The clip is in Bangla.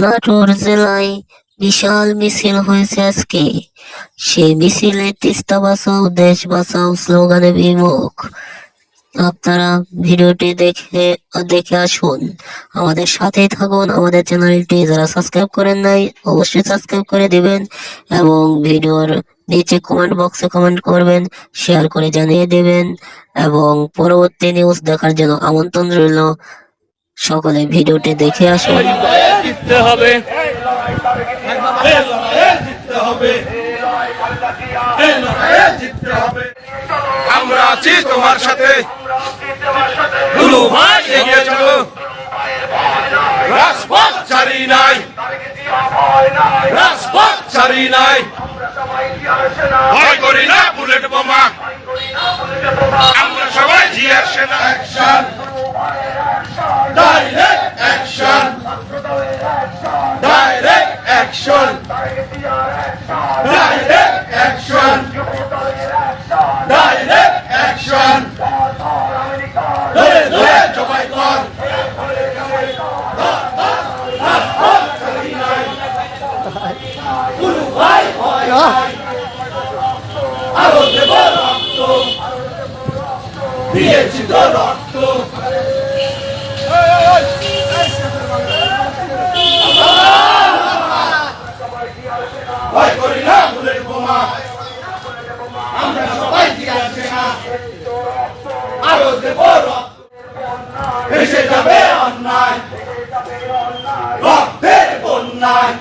নাটোর জেলায় বিশাল মিছিল হয়েছে আজকে। সেই মিছিলে তিস্তা বাঁচাও, দেশ বাঁচাও, স্লোগানে বিমুখ। আপনারা ভিডিওটি দেখে দেখে আসুন। আমাদের সাথেই থাকুন, আমাদের চ্যানেলটি যারা সাবস্ক্রাইব করেন নাই, অবশ্যই সাবস্ক্রাইব করে দিবেন এবং ভিডিওর নিচে কমেন্ট বক্সে কমেন্ট করবেন শেয়ার করে জানিয়ে দেবেন এবং পরবর্তী নিউজ দেখার জন্য আমন্ত্রণ রইল। সকলে ভিডিওটি দেখে আসুন। জিততে হবে। আমরা আছি তোমার সাথে। এগিয়ে চলো। রাজপথ ছাড়ি নাই। রাজপথ ছাড়ি নাই। ভয় করি না বুলেট বোমা। আমরা সবাই জিয়ার সেনা। Action direct action direct action direct action ধরে ধরে জবাই কর আরো দেব রক্ত দিয়েছি তো রক্ত ভেসে যাবে অন্যায়। রক্তের বন্যায়।